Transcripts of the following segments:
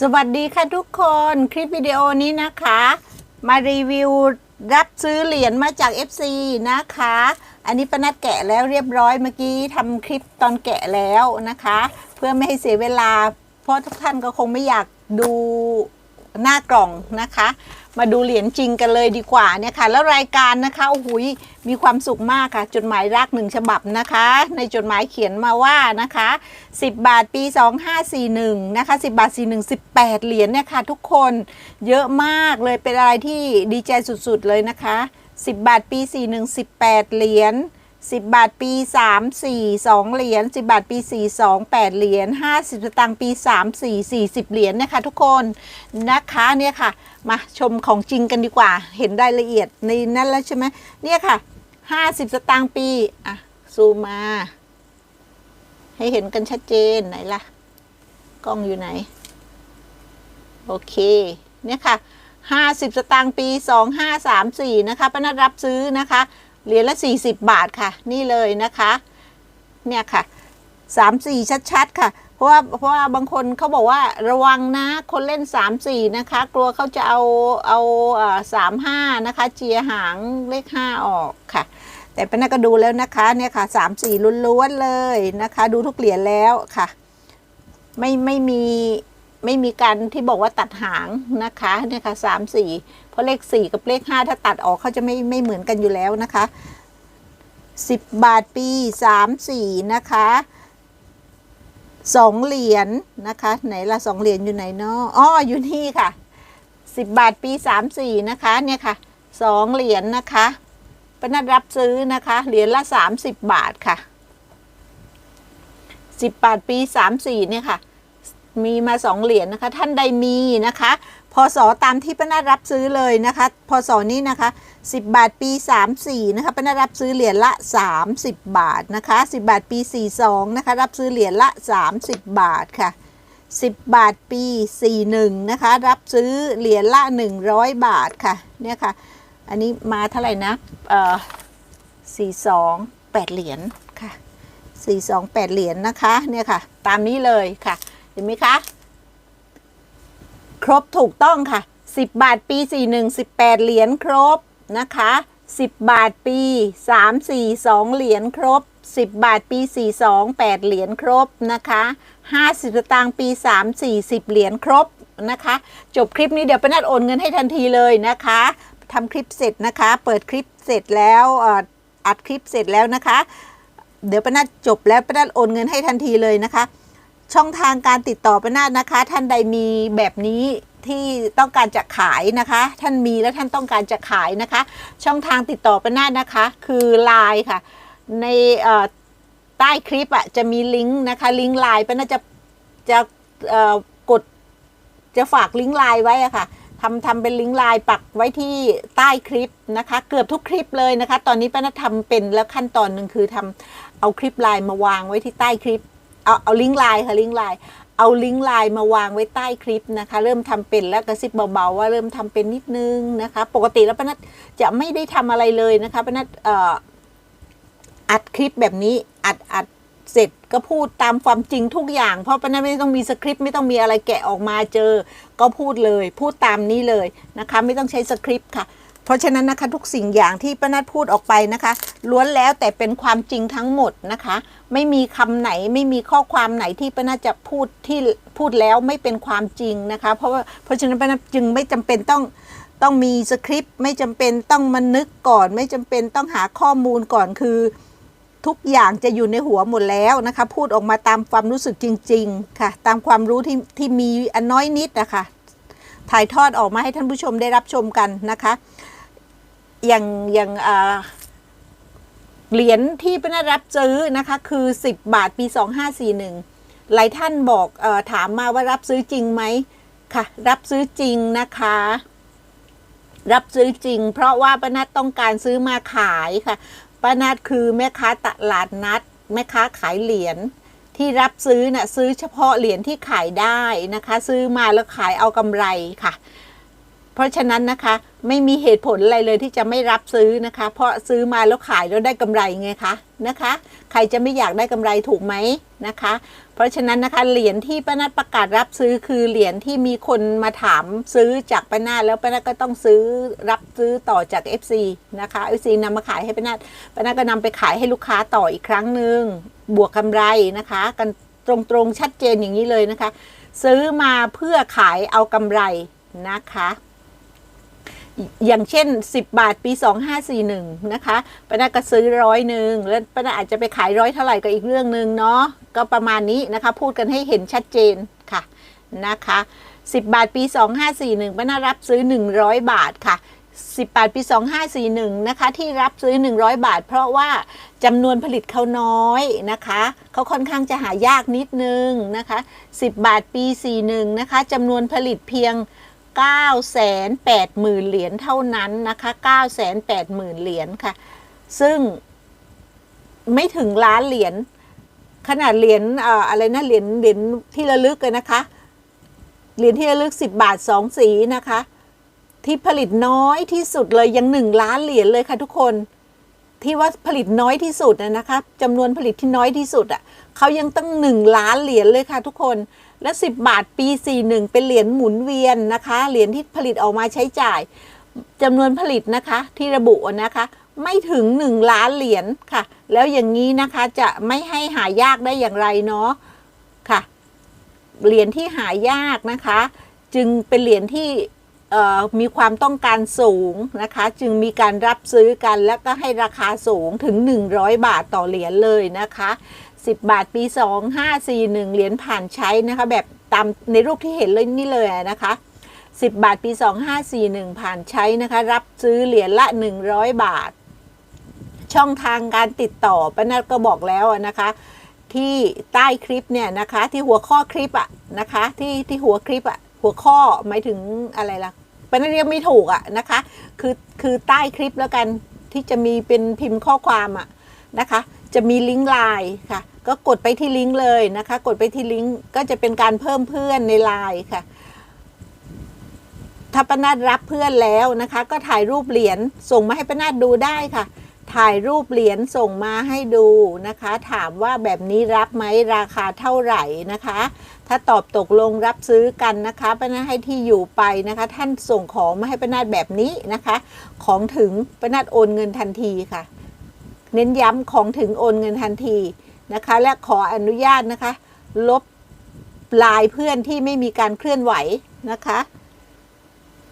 สวัสดีค่ะทุกคนคลิปวิดีโอนี้นะคะ มารีวิวรับซื้อเหรียญมาจาก FC นะคะ อันนี้ปนัดแกะแล้วเรียบร้อยเมื่อกี้ทำคลิปตอนแกะแล้วนะคะ เพื่อไม่ให้เสียเวลา เพราะทุกท่านก็คงไม่อยากดู หน้ากล่องนะคะ มาดูเหรียญจริงกันเลยดีกว่าเนี่ยค่ะ แล้วรายการนะคะโอ้โหยมีความสุขมากค่ะ จดหมายรักหนึ่งฉบับนะคะ ในจดหมายเขียนมาว่านะคะ 10 บาทปี 2541 นะคะ 10 บาท 41 18 เหรียญเนี่ยค่ะทุกคนเยอะมากเลยเป็นอะไรที่ดีใจสุดๆเลยนะคะ 10 บาทปี 41 18 เหรียญ 10บาทปี3 4 2เหรียญ10บาทปี4 2 8เหรียญ50สตางค์ปี3 4 40เหรียญเนี่ยค่ะทุกคนนะคะเนี่ยค่ะ มาชมของจริงกันดีกว่า เห็นรายละเอียดในนั้นแล้วใช่ไหมเนี่ยค่ะ50สตางค์ปีอะซูมมา ให้เห็นกันชัดเจนไหนล่ะ กล้องอยู่ไหน โอเค เนี่ยค่ะ50สตางค์ปี2534นะคะป้านัดรับซื้อนะคะ เหรียญละ 40 บาทค่ะ นี่เลยนะคะ เนี่ยค่ะ3 4ชัดๆ ค่ะ เพราะว่าเพราะว่าบางคนเขาบอกว่าระวังนะคนเล่น3 4นะคะ กลัวเขาจะเอาเอาสามห้านะคะ เจียหางเลข5ออกค่ะ แต่ป้านัดก็ดูแล้วนะคะเนี่ยค่ะ3 4ล้วนๆเลยนะคะ ดูทุกเหรียญแล้วค่ะ ไม่ไม่มีไม่มีการที่บอกว่าตัดหางนะคะเนี่ยค่ะสามสี่ เพราะเลขสี่กับเลขห้าถ้าตัดออกเขาจะไม่ไม่เหมือนกันอยู่แล้วนะคะสิบบาทปีสามสี่นะคะสองเหรียญนะคะ ไหนละสองเหรียญอยู่ไหนเนาะอ๋ออยู่นี่ค่ะสิบบาทปีสามสี่นะคะเนี่ยค่ะสองเหรียญนะคะปนัดรับซื้อนะคะ เหรียญละสามสิบบาทค่ะสิบบาทปีสามสี่เนี่ยค่ะ มีมาสองเหรียญนะคะ ท่านใดมีนะคะพศตามที่ป้านารับซื้อเลยนะคะพศนี้นะคะ 10 บาทปี 34 นะคะป้านารับซื้อเหรียญละ 30 บาทนะคะ 10 บาทปี 42 นะคะ รับซื้อเหรียญละ 30 บาทค่ะ 10 บาทปี 41 นะคะ รับซื้อเหรียญละ 100 บาทค่ะเนี่ยค่ะ อันนี้มาเท่าไหร่นะเอ่อ42 8 เหรียญค่ะ 428 เหรียญนะคะเนี่ยค่ะ ตามนี้เลยค่ะ เห็นไหมคะ ครบถูกต้องค่ะ 10 บาทปี 41 18 เหรียญครบนะคะ 10 บาทปี 3 4 2 เหรียญครบ 10 บาทปี 42 8 เหรียญครบนะคะ50สตางค์ปี 3 40เหรียญครบนะคะ จบคลิปนี้เดี๋ยวป้านัดโอนเงินให้ทันทีเลยนะคะทำคลิปเสร็จนะคะ เปิดคลิปเสร็จแล้วอัดคลิปเสร็จแล้วนะคะ เดี๋ยวป้านัดจบแล้วป้านัดโอนเงินให้ทันทีเลยนะคะ ช่องทางการติดต่อป้านาดนะคะ ท่านใดมีแบบนี้ที่ต้องการจะขายนะคะ ท่านมีแล้วท่านต้องการจะขายนะคะ ช่องทางติดต่อป้านาดนะคะ คือไลน์ค่ะ ในใต้คลิปอะจะมีลิงก์นะคะ ลิงก์ไลน์ป้านาจะจะกดจะฝากลิงก์ไลน์ไว้อะค่ะทำทำเป็นลิงก์ไลน์ปักไว้ที่ใต้คลิปนะคะ เกือบทุกคลิปเลยนะคะ ตอนนี้ป้านาทำเป็นแล้วขั้นตอนหนึ่งคือทำเอาคลิปไลน์มาวางไว้ที่ใต้คลิป เอาเอาลิงก์ไลน์ค่ะลิงก์ไลน์เอาลิงก์ไลน์มาวางไว้ใต้คลิปนะคะ เริ่มทำเป็นแล้วกระซิบเบาๆว่าเริ่มทำเป็นนิดนึงนะคะ ปกติแล้วป้านัทจะไม่ได้ทำอะไรเลยนะคะป้านัทอัดคลิปแบบนี้อัดอัดเสร็จก็พูดตามความจริงทุกอย่าง เพราะป้านัทไม่ต้องมีสคริปต์ไม่ต้องมีอะไรแกะออกมาเจอ ก็พูดเลย พูดตามนี้เลยนะคะ ไม่ต้องใช้สคริปต์ค่ะ เพราะฉะนั้นนะคะทุกสิ่งอย่างที่ป้านัทพูดออกไปนะคะ ล้วนแล้วแต่เป็นความจริงทั้งหมดนะคะ ไม่มีคำไหนไม่มีข้อความไหนที่ป้านัทจะพูดที่พูดแล้วไม่เป็นความจริงนะคะ เพราะว่าเพราะฉะนั้นป้านัทจึงไม่จำเป็นต้องต้องมีสคริปต์ไม่จำเป็นต้องมานึกก่อน ไม่จำเป็นต้องหาข้อมูลก่อนคือ ทุกอย่างจะอยู่ในหัวหมดแล้วนะคะ พูดออกมาตามความรู้สึกจริง ๆ ค่ะ ตามความรู้ที่ที่มีอันน้อยนิดนะคะถ่ายทอดออกมาให้ท่านผู้ชมได้รับชมกันนะคะ อย่างอย่างเหรียญที่ป้านัดรับซื้อนะคะ คือ 10 บาทปี 2541 หลายท่านบอกอถามมาว่ารับซื้อจริงไหมค่ะ รับซื้อจริงนะคะ รับซื้อจริง เพราะว่าป้านัดต้องการซื้อมาขายค่ะป้านัดคือแม่ค้าตลาดนัดแม่ค้าขายเหรียญที่รับซื้อน่ะซื้อเฉพาะเหรียญที่ขายได้นะคะ ซื้อมาแล้วขายเอากำไรค่ะ เพราะฉะนั้นนะคะไม่มีเหตุผลอะไรเลยที่จะไม่รับซื้อนะคะ เพราะซื้อมาแล้วขายแล้วได้กำไรไงคะนะคะ ใครจะไม่อยากได้กำไรถูกไหมนะคะ เพราะฉะนั้นนะคะเหรียญที่ป้านัดประกาศรับซื้อคือเหรียญที่มีคนมาถามซื้อจากป้านาดแล้วป้านัดก็ต้องซื้อรับซื้อต่อจาก FC นะคะ FC นำมาขายให้ป้านัดป้านัดก็นำไปขายให้ลูกค้าต่ออีกครั้งหนึ่งบวกกำไรนะคะ กันตรงๆชัดเจนอย่างนี้เลยนะคะ ซื้อมาเพื่อขายเอากำไรนะคะ อย่างเช่น 10 บาทปี 2541 นะคะป้านาก็ซื้อร้อยหนึ่งแล้วป้านาอาจจะไปขายร้อยเท่าไหร่ก็อีกเรื่องหนึ่งเนาะก็ประมาณนี้นะคะ พูดกันให้เห็นชัดเจนค่ะนะคะ 10 บาทปี 2541ป้านารับซื้อ 100 บาทค่ะ 10 บาทปี 2541 นะคะ ที่รับซื้อ 100 บาท เพราะว่าจำนวนผลิตเขาน้อยนะคะเขาค่อนข้างจะหายากนิดนึงนะคะ 10 บาทปี 41 นะคะจำนวนผลิตเพียง 980,000 เหรียญเท่านั้นนะคะ 980,000 เหรียญค่ะ ซึ่งไม่ถึงล้านเหรียญ ขนาดเหรียญอะไรนะ เหรียญ เหรียญที่ระลึกกันนะคะ เหรียญที่ระลึก 10 บาท 2 สีนะคะ ที่ผลิตน้อยที่สุดเลยยัง 1 ล้านเหรียญเลยค่ะทุกคน ที่ว่าผลิตน้อยที่สุดนะนะคะจำนวนผลิตที่น้อยที่สุดอะ่ะเขายังตั้งหนึ่งล้านเหรียญเลยค่ะทุกคน และ 10 บาทปี 41 เป็นเหรียญหมุนเวียนนะคะ เหรียญที่ผลิตออกมาใช้จ่ายจำนวนผลิตนะคะที่ระบุนะคะ ไม่ถึง 1 ล้านเหรียญค่ะ แล้วอย่างนี้นะคะจะไม่ให้หายากได้อย่างไรเนาะค่ะ เหรียญที่หายากนะคะ จึงเป็นเหรียญที่ มีความต้องการสูงนะคะ จึงมีการรับซื้อกันแล้วก็ให้ราคาสูงถึง 100 บาทต่อเหรียญเลยนะคะ 10 บาทปี 2541 เหรียญผ่านใช้นะคะ แบบตามในรูปที่เห็นเลยนี่เลยนะคะ 10 บาทปี 2541 ผ่านใช้นะคะ รับซื้อเหรียญละ 100 บาท ช่องทางการติดต่อป้านัดก็บอกแล้วนะคะที่ใต้คลิปเนี่ยนะคะที่หัวข้อคลิปอะนะคะที่ที่หัวคลิปอะหัวข้อหมายถึงอะไรล่ะ ปนัดเรียกไม่ถูกอะนะคะ คือคือใต้คลิปแล้วกันที่จะมีเป็นพิมพ์ข้อความอะนะคะ จะมีลิงก์ไลน์ค่ะ ก็กดไปที่ลิงก์เลยนะคะ กดไปที่ลิงก์ก็จะเป็นการเพิ่มเพื่อนในไลน์ค่ะถ้าป้านาดรับเพื่อนแล้วนะคะ ก็ถ่ายรูปเหรียญส่งมาให้ป้านาดดูได้ค่ะ ถ่ายรูปเหรียญส่งมาให้ดูนะคะ ถามว่าแบบนี้รับไหมราคาเท่าไหร่นะคะ ถ้าตอบตกลงรับซื้อกันนะคะป้านาให้ที่อยู่ไปนะคะ ท่านส่งของมาให้ป้านาแบบนี้นะคะ ของถึงป้านาโอนเงินทันทีค่ะ เน้นย้ำของถึงโอนเงินทันทีนะคะ และขออนุญาตนะคะ ลบลายเพื่อนที่ไม่มีการเคลื่อนไหวนะคะ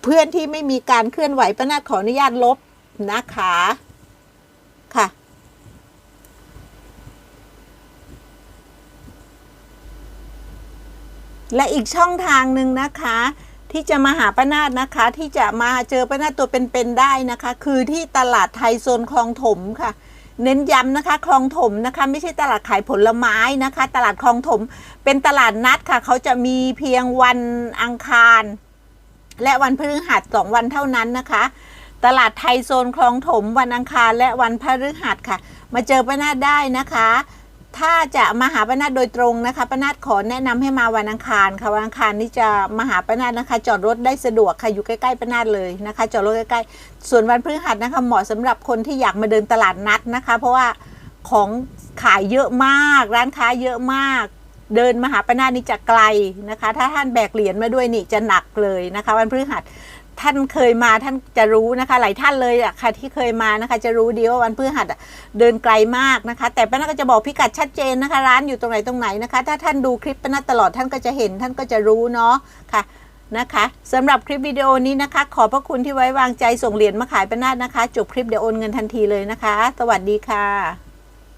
เพื่อนที่ไม่มีการเคลื่อนไหวป้านาขออนุญาตลบนะคะ ค่ะ และอีกช่องทางหนึ่งนะคะ ที่จะมาหาป้านาดนะคะ ที่จะมาเจอป้านาดตัวเป็นๆได้นะคะ คือที่ตลาดไทยโซนคลองถมค่ะเน้นย้ำนะคะคลองถมนะคะ ไม่ใช่ตลาดขายผลไม้นะคะ ตลาดคลองถม เป็นตลาดนัดค่ะ เขาจะมีเพียงวันอังคาร และวันพฤหัสสองวันเท่านั้นนะคะ ตลาดไทยโซนคลองถมวันอังคารและวันพฤหัสค่ะ มาเจอป้านาดได้นะคะ ถ้าจะมาหาป้านาดโดยตรงนะคะป้านาดขอแนะนำให้มาวันอังคารค่ะวันอังคารนี่จะมาหาป้านาดนะคะ จอดรถได้สะดวกค่ะอยู่ใกล้ๆป้านาดเลยนะคะ จอดรถใกล้ๆส่วนวันพฤหัสนะคะเหมาะสำหรับคนที่อยากมาเดินตลาดนัดนะคะ เพราะว่าของขายเยอะมาก ร้านค้าเยอะมากเดินมาหาป้านาดนี่จะไกลนะคะ ถ้าท่านแบกเหรียญมาด้วยนี่จะหนักเลยนะคะ วันพฤหัส ท่านเคยมาท่านจะรู้นะคะ หลายท่านเลยอะค่ะที่เคยมานะคะ จะรู้ดีว่าวันพฤหัสเดินไกลมากนะคะ แต่ป้านาก็จะบอกพิกัดชัดเจนนะคะ ร้านอยู่ตรงไหนตรงไหนนะคะ ถ้าท่านดูคลิปป้านาตลอดท่านก็จะเห็นท่านก็จะรู้เนาะค่ะนะคะสำหรับคลิปวิดีโอนี้นะคะ ขอบพระคุณที่ไว้วางใจส่งเหรียญมาขายป้านานะคะจบคลิปเดี๋ยวโอนเงินทันทีเลยนะคะ สวัสดีค่ะ